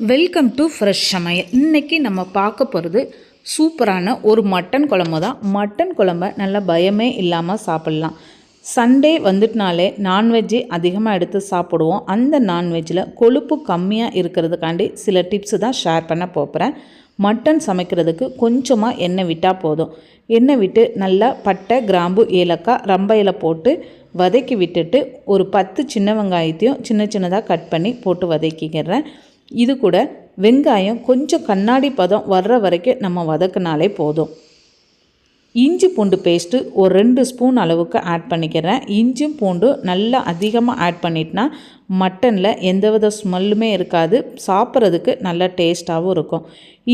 Welcome to fresh சமையல். இன்றைக்கி நம்ம பார்க்க போகிறது சூப்பரான ஒரு மட்டன் குழம்பு தான். மட்டன் குழம்ப நல்லா பயமே இல்லாமல் சாப்பிட்லாம். சண்டே வந்துட்டுனாலே நான்வெஜ்ஜே அதிகமாக எடுத்து சாப்பிடுவோம். அந்த நான்வெஜ்ஜில் கொழுப்பு கம்மியாக இருக்கிறதுக்காண்டி சில டிப்ஸு தான் ஷேர் பண்ண போகிறேன் மட்டன் சமைக்கிறதுக்கு கொஞ்சமாக எண்ணெய் விட்டால் போதும். எண்ணெய் விட்டு நல்லா பட்டை கிராம்பு ஏலக்காய் ரம்பையில் போட்டு வதக்கி விட்டுட்டு ஒரு பத்து சின்ன வெங்காயத்தையும் சின்ன சின்னதாக கட் பண்ணி போட்டு வதக்கிக்கிறேன். இது கூட வெங்காயம் கொஞ்சம் கண்ணாடி பதம் வர்ற வரைக்கும் நம்ம வதக்கினாலே போதும். இஞ்சி பூண்டு பேஸ்ட்டு ஒரு ரெண்டு ஸ்பூன் அளவுக்கு ஆட் பண்ணிக்கிறேன். இஞ்சும் பூண்டு நல்லா அதிகமாக ஆட் பண்ணிட்டனா மட்டனில் எந்தவித ஸ்மெல்லுமே இருக்காது. சாப்பிட்றதுக்கு நல்லா டேஸ்ட்டாகவும் இருக்கும்.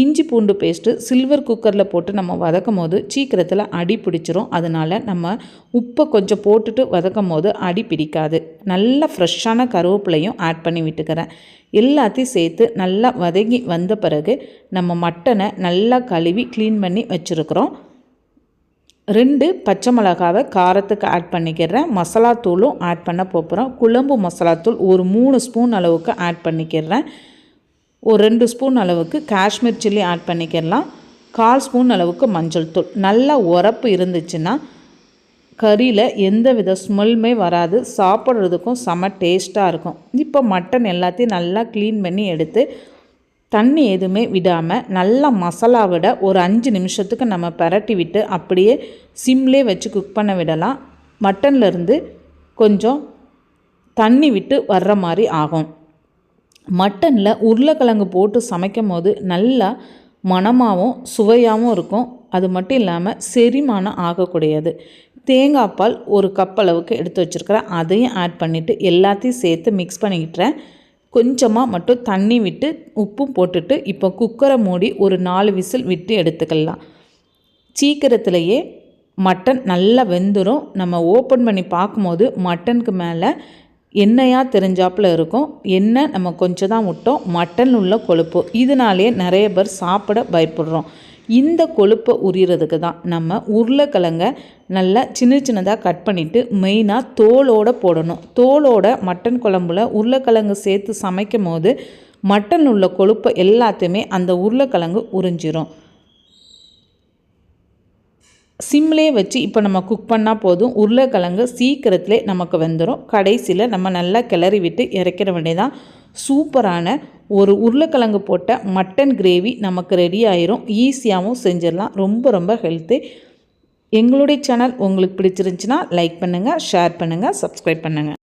இஞ்சி பூண்டு பேஸ்ட்டு சில்வர் குக்கரில் போட்டு நம்ம வதக்கும் போது சீக்கிரத்தில் அடி பிடிச்சிரும். அதனால் நம்ம உப்பை கொஞ்சம் போட்டுட்டு வதக்கும் போது அடி பிடிக்காது. நல்லா ஃப்ரெஷ்ஷான கருவேப்பிலையும் ஆட் பண்ணி விட்டுக்கிறேன். எல்லாத்தையும் சேர்த்து நல்லா வதங்கி வந்த பிறகு நம்ம மட்டனை நல்லா கழுவி க்ளீன் பண்ணி வச்சுருக்குறோம். ரெண்டு பச்சை மிளகாவை காரத்துக்கு ஆட் பண்ணிக்கிறேன். மசாலா தூளும் ஆட் பண்ண போகிறோம் குழம்பு மசாலாத்தூள் ஒரு மூணு ஸ்பூன் அளவுக்கு ஆட் பண்ணிக்கிறேன். ஒரு ரெண்டு ஸ்பூன் அளவுக்கு காஷ்மீர் சில்லி ஆட் பண்ணிக்கிறலாம் கால் ஸ்பூன் அளவுக்கு மஞ்சள் தூள். நல்லா உரப்பு இருந்துச்சுன்னா கறியில் எந்த வித ஸ்மெல்லுமே வராது. சாப்பிட்றதுக்கும் செம டேஸ்ட்டாக இருக்கும். இப்போ மட்டன் எல்லாத்தையும் நல்லா க்ளீன் பண்ணி எடுத்து தண்ணி எதுவுமே விடாமல் நல்லா மசாலா விட ஒரு அஞ்சு நிமிஷத்துக்கு நம்ம பரட்டி விட்டு அப்படியே சிம்லே வச்சு குக் பண்ண விடலாம். மட்டன்லேருந்து கொஞ்சம் தண்ணி விட்டு வர்ற மாதிரி ஆகும். மட்டனில் உருளைக்கிழங்கு போட்டு சமைக்கும் போது நல்லா மணமாகவும் சுவையாகவும் இருக்கும். அது மட்டும் இல்லாமல் செரிமானம் ஆகக்கூடியது. தேங்காய் பால் ஒரு கப் அளவுக்கு எடுத்து வச்சுருக்கிறேன். அதையும் ஆட் பண்ணிவிட்டு எல்லாத்தையும் சேர்த்து மிக்ஸ் பண்ணிக்கிட்டுறேன் கொஞ்சமாக மட்டும் தண்ணி விட்டு உப்பும் போட்டுட்டு இப்போ குக்கரை மூடி ஒரு நாலு விசில் விட்டு எடுத்துக்கலாம். சீக்கிரத்துலேயே மட்டன் நல்லா வெந்துடும் நம்ம ஓப்பன் பண்ணி பார்க்கும்போது மட்டனுக்கு மேலே எண்ணெயாக தெரிஞ்சாப்பில் இருக்கும். எண்ணெய் நம்ம கொஞ்சம் தான் விட்டோம். மட்டன் உள்ள கொழுப்பு. இதனாலே நிறைய பேர் சாப்பிட பயப்படுறோம். இந்த கொழுப்பை உரிகிறதுக்கு தான் நம்ம உருளைக்கிழங்க நல்லா சின்ன சின்னதாக கட் பண்ணிவிட்டு மெயினாக தோலோடு போடணும். தோலோட மட்டன் குழம்புல உருளைக்கிழங்கு சேர்த்து சமைக்கும் போது மட்டன் உள்ள கொழுப்பை எல்லாத்தையுமே அந்த உருளைக்கிழங்கு உறிஞ்சிரும். சிம்லே வச்சு இப்போ நம்ம குக் பண்ணால் போதும். உருளைக்கிழங்கு சீக்கிரத்திலே நமக்கு வந்துடும் கடைசியில் நம்ம நல்லா கிளறி விட்டு இறக்கிற வேண்டியதான் சூப்பரான ஒரு உருளைக்கிழங்கு போட்ட மட்டன் கிரேவி நமக்கு ரெடி ஆயிரும். ஈஸியாகவும் செஞ்சிடலாம். ரொம்ப ரொம்ப ஹெல்த்து எங்களுடைய சேனல் உங்களுக்கு பிடிச்சிருந்துச்சின்னா லைக் பண்ணுங்கள் ஷேர் பண்ணுங்கள் சப்ஸ்கிரைப் பண்ணுங்கள்